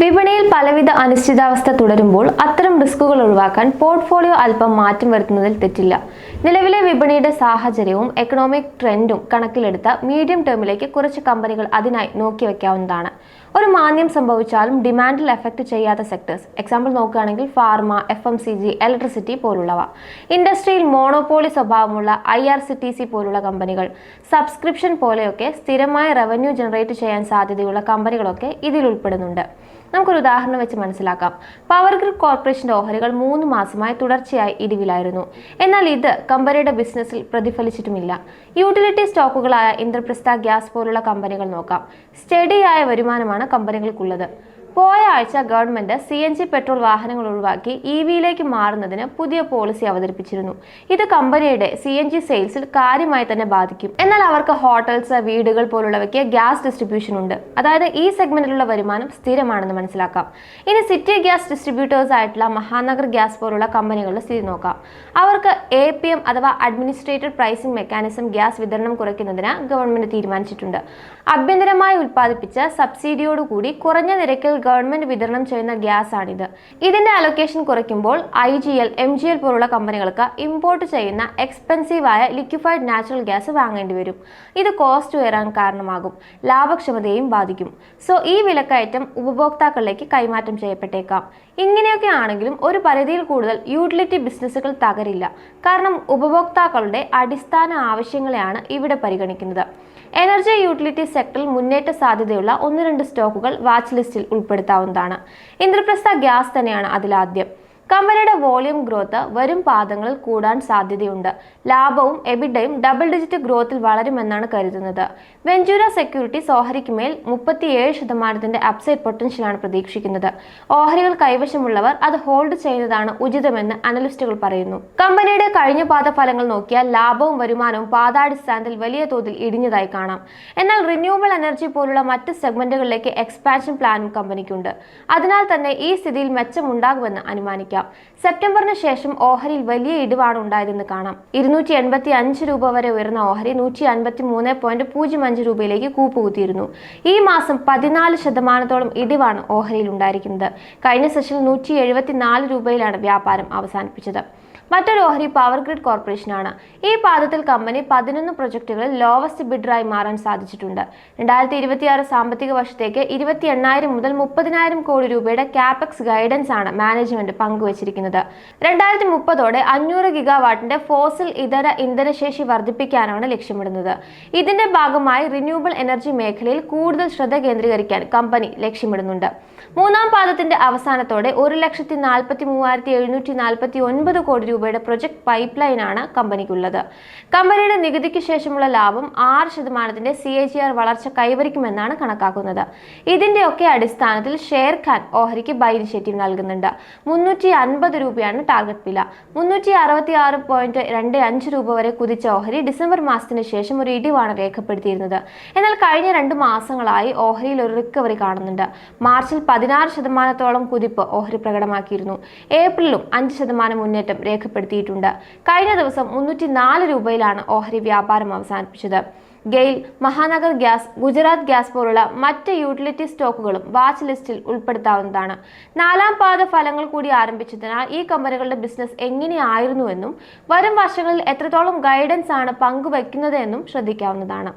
വിപണിയിൽ പലവിധ അനിശ്ചിതാവസ്ഥ തുടരുമ്പോൾ അത്തരം റിസ്കുകൾ ഒഴിവാക്കാൻ പോർട്ട്ഫോളിയോ അല്പം മാറ്റം വരുത്തുന്നതിൽ തെറ്റില്ല. നിലവിലെ വിപണിയുടെ സാഹചര്യവും എക്കണോമിക് ട്രെൻഡും കണക്കിലെടുത്ത മീഡിയം ടേമിലേക്ക് കുറച്ച് കമ്പനികൾ അതിനായി നോക്കി വയ്ക്കാവുന്നതാണ് ഒരു മാന്യം സംഭവിച്ചാലും ഡിമാൻഡിൽ എഫക്ട് ചെയ്യാത്ത സെക്ടേഴ്സ് എക്സാമ്പിൾ നോക്കുകയാണെങ്കിൽ pharma F M C G electricity പോലുള്ളവ. ഇൻഡസ്ട്രിയിൽ മോണോപോളി സ്വഭാവമുള്ള I R C T C പോലുള്ള കമ്പനികൾ സബ്സ്ക്രിപ്ഷൻ പോലെയൊക്കെ സ്ഥിരമായ റവന്യൂ ജനറേറ്റ് ചെയ്യാൻ സാധ്യതയുള്ള കമ്പനികളൊക്കെ ഇതിൽ ഉൾപ്പെടുന്നുണ്ട്. നമുക്കൊരു ഉദാഹരണം വെച്ച് മനസ്സിലാക്കാം. പവർ ഗ്രിഡ് കോർപ്പറേഷന്റെ ഓഹരികൾ മൂന്ന് മാസമായി തുടർച്ചയായി ഇടിവിലായിരുന്നു. എന്നാൽ ഇത് കമ്പനിയുടെ ബിസിനസ്സിൽ പ്രതിഫലിച്ചിട്ടുമില്ല. യൂട്ടിലിറ്റി സ്റ്റോക്കുകളായ ഇന്ദ്രപ്രസ്ഥ ഗ്യാസ് പോലുള്ള കമ്പനികൾ നോക്കാം. സ്റ്റഡിയായ വരുമാനമാണ് കമ്പനികൾക്കുള്ളത്. പോയ ആഴ്ച government C N G petrol വാഹനങ്ങൾ ഒഴിവാക്കി ഇ വിയിലേക്ക് മാറുന്നതിന് പുതിയ പോളിസി അവതരിപ്പിച്ചിരുന്നു. ഇത് കമ്പനിയുടെ സി എൻ ജി സെയിൽസിൽ കാര്യമായി തന്നെ ബാധിക്കും. എന്നാൽ അവർക്ക് ഹോട്ടൽസ് വീടുകൾ പോലുള്ളവയ്ക്ക് ഗ്യാസ് ഡിസ്ട്രിബ്യൂഷൻ ഉണ്ട്. അതായത് ഈ സെഗ്മെന്റിലുള്ള വരുമാനം സ്ഥിരമാണെന്ന് മനസ്സിലാക്കാം. ഇനി സിറ്റി ഗ്യാസ് ഡിസ്ട്രിബ്യൂട്ടേഴ്സ് ആയിട്ടുള്ള മഹാനഗർ ഗ്യാസ് പോലുള്ള കമ്പനികളുടെ സ്ഥിതി നോക്കാം. അവർക്ക് എ പി എം അഥവാ അഡ്മിനിസ്ട്രേറ്റഡ് പ്രൈസിംഗ് മെക്കാനിസം ഗ്യാസ് വിതരണം കുറയ്ക്കുന്നതിന് ഗവൺമെന്റ് തീരുമാനിച്ചിട്ടുണ്ട്. ആഭ്യന്തരമായി ഉൽപ്പാദിപ്പിച്ച സബ്സിഡിയോടുകൂടി കുറഞ്ഞ നിരക്കിൽ ഗവൺമെന്റ് വിതരണം ചെയ്യുന്ന ഗ്യാസ് ആണിത് ഇതിന്റെ അലൊക്കേഷൻ കുറയ്ക്കുമ്പോൾ I G L M G L പോലുള്ള കമ്പനികൾക്ക് ഇമ്പോർട്ട് ചെയ്യുന്ന എക്സ്പെൻസീവായ ലിക്വിഫൈഡ് നാച്ചുറൽ ഗ്യാസ് വാങ്ങേണ്ടി വരും. ഇത് കോസ്റ്റ് ഉയരാൻ കാരണമാകും. ലാഭക്ഷമതയെയും ബാധിക്കും. സോ ഈ വിലക്കയറ്റം ഉപഭോക്താക്കളിലേക്ക് കൈമാറ്റം ചെയ്യപ്പെട്ടേക്കാം. ഇങ്ങനെയൊക്കെ ആണെങ്കിലും ഒരു പരിധിയിൽ കൂടുതൽ യൂട്ടിലിറ്റി ബിസിനസ്സുകൾ തകരില്ല. കാരണം ഉപഭോക്താക്കളുടെ അടിസ്ഥാന ആവശ്യങ്ങളെയാണ് ഇവിടെ പരിഗണിക്കുന്നത്. എനർജി യൂട്ടിലിറ്റി സെക്ടറിൽ മുന്നേറ്റ സാധ്യതയുള്ള ഒന്ന് രണ്ട് സ്റ്റോക്കുകൾ വാച്ച് ലിസ്റ്റിൽ ഉൾപ്പെടുത്താവുന്നതാണ്. ഇന്ദ്രപ്രസ്ഥ ഗ്യാസ് തന്നെയാണ് അതിലാദ്യം. കമ്പനിയുടെ വോളിയം ഗ്രോത്ത് വരും പാദങ്ങളിൽ കൂടാൻ സാധ്യതയുണ്ട്. ലാഭവും എബിഡയും ഡബിൾ ഡിജിറ്റ് ഗ്രോത്തിൽ വളരുമെന്നാണ് കരുതുന്നത്. വെഞ്ചൂര സെക്യൂരിറ്റി ഓഹരിക്ക് മേൽ മുപ്പത്തിയേഴ് ശതമാനത്തിന്റെ അപ്സൈഡ് പൊട്ടൻഷ്യലാണ് പ്രതീക്ഷിക്കുന്നത്. ഓഹരികൾ കൈവശമുള്ളവർ അത് ഹോൾഡ് ചെയ്യുന്നതാണ് ഉചിതമെന്ന് അനലിസ്റ്റുകൾ പറയുന്നു. കമ്പനിയുടെ കഴിഞ്ഞ പാദ ഫലങ്ങൾ നോക്കിയാൽ ലാഭവും വരുമാനവും പാതാടിസ്ഥാനത്തിൽ വലിയ തോതിൽ ഇടിഞ്ഞതായി കാണാം. എന്നാൽ റിന്യൂവബിൾ എനർജി പോലുള്ള മറ്റ് സെഗ്മെന്റുകളിലേക്ക് എക്സ്പാൻഷൻ പ്ലാനും കമ്പനിക്കുണ്ട്. അതിനാൽ തന്നെ ഈ സ്ഥിതിയിൽ മെച്ചമുണ്ടാകുമെന്ന് അനുമാനിക്കാം. സെപ്റ്റംബറിന് ശേഷം ഓഹരിയിൽ വലിയ ഇടിവാണ് ഉണ്ടായതെന്ന് കാണാം. ഇരുന്നൂറ്റി എൺപത്തി അഞ്ച് രൂപ വരെ ഉയർന്ന ഓഹരി നൂറ്റി അൻപത്തി മൂന്ന് പോയിന്റ് പൂജ്യം അഞ്ച് രൂപയിലേക്ക് കൂപ്പുകുത്തിയിരുന്നു. ഈ മാസം പതിനാല് ശതമാനത്തോളം ഇടിവാണ് ഓഹരിയിൽ ഉണ്ടായിരിക്കുന്നത്. കഴിഞ്ഞ സെഷനിൽ നൂറ്റി എഴുപത്തി നാല് രൂപയിലാണ് വ്യാപാരം അവസാനിപ്പിച്ചത്. മറ്റൊരു ഓഹരി പവർ ഗ്രിഡ് കോർപ്പറേഷനാണ് ഈ പാദത്തിൽ കമ്പനി പതിനൊന്ന് പ്രൊജക്ടുകളിൽ ലോവസ്റ്റ് ബിഡറായി മാറാൻ സാധിച്ചിട്ടുണ്ട്. രണ്ടായിരത്തി ഇരുപത്തിയാറ് സാമ്പത്തിക വർഷത്തേക്ക് ഇരുപത്തി എണ്ണായിരം മുതൽ മുപ്പതിനായിരം കോടി രൂപയുടെ ക്യാപെക്സ് ഗൈഡൻസ് ആണ് മാനേജ്മെന്റ് പങ്കുവച്ചിരിക്കുന്നത്. രണ്ടായിരത്തി മുപ്പതോടെ അഞ്ഞൂറ് ഗിഗാവാട്ടിന്റെ ഫോസിൽ ഇതര ഇന്ധനശേഷി വർദ്ധിപ്പിക്കാനാണ് ലക്ഷ്യമിടുന്നത്. ഇതിന്റെ ഭാഗമായി റിന്യൂവബിൾ എനർജി മേഖലയിൽ കൂടുതൽ ശ്രദ്ധ കേന്ദ്രീകരിക്കാൻ കമ്പനി ലക്ഷ്യമിടുന്നുണ്ട്. മൂന്നാം പാദത്തിന്റെ അവസാനത്തോടെ ഒരു ലക്ഷത്തി നാൽപ്പത്തി മൂവായിരത്തി എഴുന്നൂറ്റി നാൽപ്പത്തി ഒൻപത് കോടി രൂപയുടെ പ്രൊജക്ട് പൈപ്പ് ലൈനാണ് കമ്പനിക്കുള്ളത്. കമ്പനിയുടെ നികുതിക്ക് ശേഷമുള്ള ലാഭം ആറ് ശതമാനത്തിന്റെ സി എ ജി ആർ വളർച്ച കൈവരിക്കുമെന്നാണ് കണക്കാക്കുന്നത്. ഇതിന്റെയൊക്കെ അടിസ്ഥാനത്തിൽ ഷെയർ ഖാൻ ഓഹരിക്ക് ബൈ ഇനിഷ്യേറ്റീവ് നൽകുന്നുണ്ട്. മുന്നൂറ്റി അൻപത് രൂപയാണ് ടാർഗറ്റ് വില. മുന്നൂറ്റി അറുപത്തി ആറ് പോയിന്റ് രണ്ട് അഞ്ച് രൂപ വരെ കുതിച്ച ഓഹരി ഡിസംബർ മാസത്തിന് ശേഷം ഒരു ഇടിവാണ് രേഖപ്പെടുത്തിയിരുന്നത്. എന്നാൽ കഴിഞ്ഞ രണ്ട് മാസങ്ങളായി ഓഹരിയിൽ ഒരു റിക്കവറി കാണുന്നുണ്ട്. മാർച്ചിൽ പതിനാറ് ശതമാനത്തോളം കുതിപ്പ് ഓഹരി പ്രകടമാക്കിയിരുന്നു. ഏപ്രിലും അഞ്ച് ശതമാനം മുന്നേറ്റം രേഖപ്പെടുത്തിയിട്ടുണ്ട്. കഴിഞ്ഞ ദിവസം മുന്നൂറ്റി നാല് രൂപയിലാണ് ഓഹരി വ്യാപാരം അവസാനിപ്പിച്ചത്. ഗെയിൽ മഹാനഗർ ഗ്യാസ് ഗുജറാത്ത് ഗ്യാസ് പോലുള്ള മറ്റ് യൂട്ടിലിറ്റി സ്റ്റോക്കുകളും വാച്ച് ലിസ്റ്റിൽ ഉൾപ്പെടുത്താവുന്നതാണ്. നാലാം പാദ ഫലങ്ങൾ കൂടി ആരംഭിച്ചതിനാൽ ഈ കമ്പനികളുടെ ബിസിനസ് എങ്ങനെയായിരുന്നുവെന്നും വരും വർഷങ്ങളിൽ എത്രത്തോളം ഗൈഡൻസ് ആണ് പങ്കുവയ്ക്കുന്നത് എന്നും ശ്രദ്ധിക്കാവുന്നതാണ്.